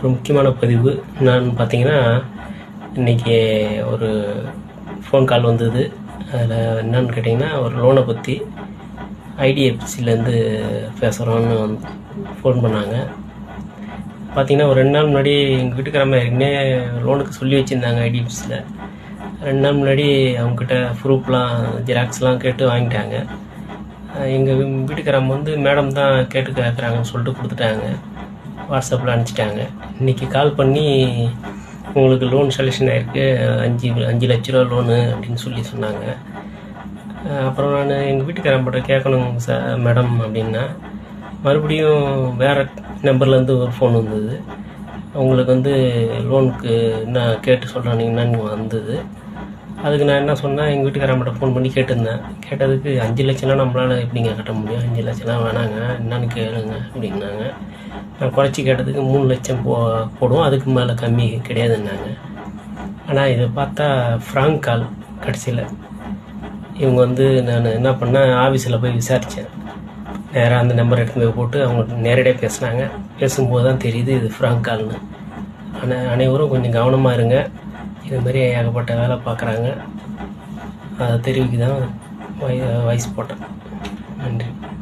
ஒரு முக்கியமான பதிவு. என்னன்னு பார்த்தீங்கன்னா இன்றைக்கி ஒரு ஃபோன் கால் வந்தது. அதில் என்னன்னு கேட்டிங்கன்னா ஒரு லோனை பற்றி ஐடிஎஃப்சிலேருந்து பேசுகிறோன்னு ஃபோன் பண்ணாங்க. பார்த்தீங்கன்னா ஒரு ரெண்டு நாள் முன்னாடி எங்கள் வீட்டுக்காரம்மா ஏற்கனவே லோனுக்கு சொல்லி வச்சுருந்தாங்க ஐடிஎஃப்சியில் ரெண்டு நாள் முன்னாடி அவங்கக்கிட்ட ப்ரூஃப்லாம் ஜெராக்ஸ்லாம் கேட்டு வாங்கிட்டாங்க. எங்கள் வீட்டுக்காரம்மா வந்து மேடம் தான் கேட்டு கேட்குறாங்கன்னு சொல்லிட்டு கொடுத்துட்டாங்க. வாட்ஸ்அப்பில் அனுப்பிச்சிட்டாங்க. இன்றைக்கி கால் பண்ணி உங்களுக்கு லோன் செலெக்ஷன் ஆகிருக்கு அஞ்சு அஞ்சு லட்ச ரூபா லோனு அப்படின்னு சொல்லி சொன்னாங்க. அப்புறம் நான் எங்கள் வீட்டுக்காரம்பிட்ட கேட்கணுங்க சார் மேடம் அப்படின்னா மறுபடியும் வேறு நம்பர்லேருந்து ஒரு ஃபோன் வந்தது. உங்களுக்கு வந்து லோனுக்கு என்ன கேட்டு சொல்கிறீங்கன்னு வந்தது. அதுக்கு நான் என்ன சொன்னேன் எங்கள் வீட்டுக்காரங்கள்ட்ட ஃபோன் பண்ணி கேட்டிருந்தேன். கேட்டதுக்கு அஞ்சு லட்சம்லாம் நம்மளால் எப்படிங்க கட்ட முடியும்? அஞ்சு லட்சம்லாம் வேணாங்க என்னன்னு கேளுங்க அப்படின்னாங்க. நான் குறைச்சி கேட்டதுக்கு மூணு லட்சம் போ போடுவோம் அதுக்கு மேலே கம்மி கிடையாதுன்னாங்க. ஆனால் இதை பார்த்தா ஃப்ராங்க் கால் கடைசியில். இவங்க வந்து நான் என்ன பண்ணேன் ஆஃபீஸில் போய் விசாரித்தேன் நேராக அந்த நம்பர் எடுத்து போய் போட்டு அவங்க நேரடியாக பேசுனாங்க. பேசும்போது தான் தெரியுது இது ஃப்ராங்க் கால்னு. ஆனால் அனைவரும் கொஞ்சம் கவனமாக இருங்க. இது மாதிரி ஏகப்பட்ட வேலை பார்க்குறாங்க. அதை தெரிவிக்க தான் வாய்ஸ் போட்டேன். நன்றி.